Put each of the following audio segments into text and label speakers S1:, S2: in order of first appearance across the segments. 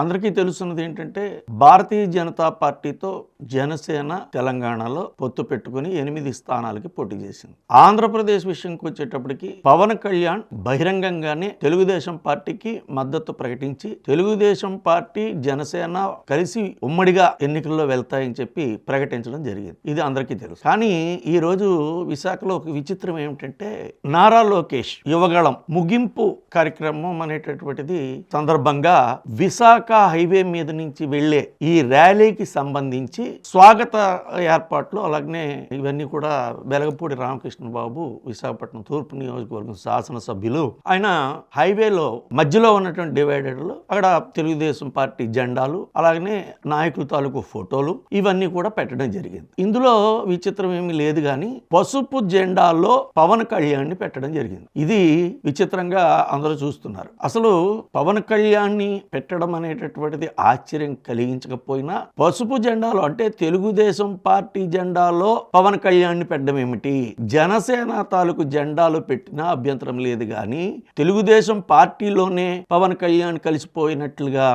S1: అందరికీ తెలుస్తున్నది ఏంటంటే భారతీయ జనతా పార్టీతో జనసేన తెలంగాణలో పొత్తు పెట్టుకుని ఎనిమిది స్థానాలకి పోటీ చేసింది. ఆంధ్రప్రదేశ్ విషయంకి వచ్చేటప్పటికి పవన్ కళ్యాణ్ బహిరంగంగానే తెలుగుదేశం పార్టీకి మద్దతు ప్రకటించి తెలుగుదేశం పార్టీ జనసేన కలిసి ఉమ్మడిగా ఎన్నికల్లో వెళ్తాయని చెప్పి ప్రకటించడం జరిగింది. ఇది అందరికీ తెలుసు. కానీ ఈ రోజు విశాఖలో ఒక విచిత్రం ఏమిటంటే నారా లోకేష్ యువగళం ముగింపు కార్యక్రమం అనేటటువంటిది సందర్భంగా విశాఖ హైవే మీద నుంచి వెళ్ళే ఈ ర్యాలీకి సంబంధించి స్వాగత ఏర్పాట్లు అలాగనే ఇవన్నీ కూడా వెలగపూడి రామకృష్ణ బాబు విశాఖపట్నం తూర్పు నియోజకవర్గం శాసనసభ్యులు. ఆయన హైవేలో మధ్యలో ఉన్నటువంటి డివైడర్లు అక్కడ తెలుగుదేశం పార్టీ జెండాలు అలాగనే నాయకుల తాలూకు ఫోటోలు ఇవన్నీ కూడా పెట్టడం జరిగింది. ఇందులో విచిత్రం ఏమీ లేదు కానీ పసుపు జెండాలో పవన్ కళ్యాణ్ని పెట్టడం జరిగింది. ఇది విచిత్రంగా అందరూ చూస్తున్నారు. అసలు పవన్ కళ్యాణ్ని పెట్టడం అనేటటువంటిది ఆశ్చర్యం కలిగించకపోయినా పసుపు జెండాలో అంటే తెలుగుదేశం పార్టీ జెండాలో పవన్ కళ్యాణ్ని పెట్టడం ఏమిటి? జనసేన తాలూకు జెండాలు పెట్టినా అభ్యంతరం లేదు కానీ తెలుగుదేశం పార్టీలోనే పవన్ కళ్యాణ్ కలిసిపోయినట్లుగా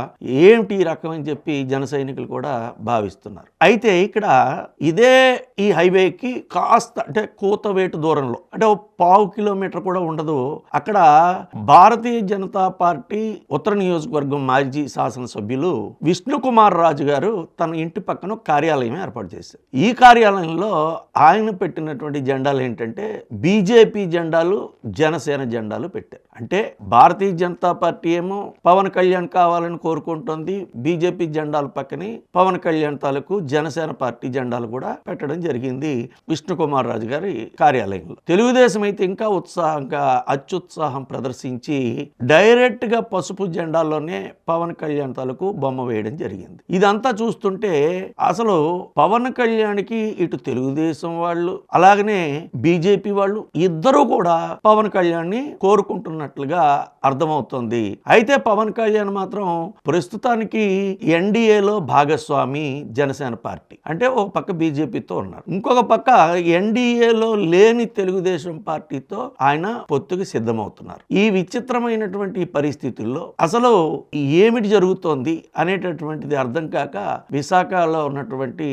S1: ఏమిటి ఈ రకం అని చెప్పి జన సైనికులు కూడా భావిస్తున్నారు. అయితే ఇక్కడ ఇదే ఈ హైవేకి కాస్త అంటే కూతవేటు దూరంలో అంటే ఒక పావు కిలోమీటర్ కూడా ఉండదు. అక్కడ భారతీయ జనతా పార్టీ ఉత్తర నియోజకవర్గం మాజీ శాసనసభ్యులు విష్ణుకుమార్ రాజు గారు తన ఇంటి పక్కన కార్యాలయం ఏర్పాటు చేశారు. ఈ కార్యాలయంలో ఆయన పెట్టినటువంటి జెండాలు ఏంటంటే బీజేపీ జెండాలు జనసేన జెండాలు పెట్టారు. అంటే భారతీయ జనతా పార్టీ ఏమో పవన్ కళ్యాణ్ కావాలని కోరుకుంటోంది బీజేపీ జెండాల పక్కనే పవన్ కళ్యాణ్ తాలూకు జనసేన పార్టీ జెండాలు కూడా పెట్టడం జరిగింది విష్ణుకుమార్ రాజు గారి కార్యాలయంలో. తెలుగుదేశం అయితే ఇంకా ఉత్సాహంగా అత్యుత్సాహం ప్రదర్శించి డైరెక్ట్గా పసుపు జెండాల్లోనే పవన్ కళ్యాణ్ తాలూకు బొమ్మ వేయడం జరిగింది. ఇదంతా చూస్తుంటే అసలు పవన్ కళ్యాణ్కి ఇటు తెలుగుదేశం వాళ్ళు అలాగనే బీజేపీ వాళ్ళు ఇద్దరూ కూడా పవన్ కళ్యాణ్ని కోరుకుంటున్నట్లుగా అర్థమవుతుంది. అయితే పవన్ కళ్యాణ్ మాత్రం ప్రస్తుతానికి ఎన్డీఏలో భాగస్వామి జనసేన పార్టీ. అంటే ఒక పక్క బీజేపీతో ఉన్నారు. ఇంకొక పక్క ఎన్డీఏలో లేని తెలుగుదేశం పార్టీతో ఆయన పొత్తుకి సిద్ధమవుతున్నారు. ఈ విచిత్రమైనటువంటి పరిస్థితుల్లో అసలు ఏమిటి జరుగుతుంది? జరుగుతోంది అనేటటువంటిది అర్థం కాక విశాఖలో ఉన్నటువంటి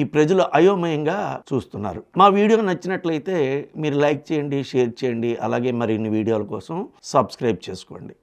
S1: ఈ ప్రజలు అయోమయంగా చూస్తున్నారు. మా వీడియో నచ్చినట్లయితే మీరు లైక్ చేయండి షేర్ చేయండి అలాగే మరిన్ని వీడియోల కోసం సబ్స్క్రైబ్ చేసుకోండి.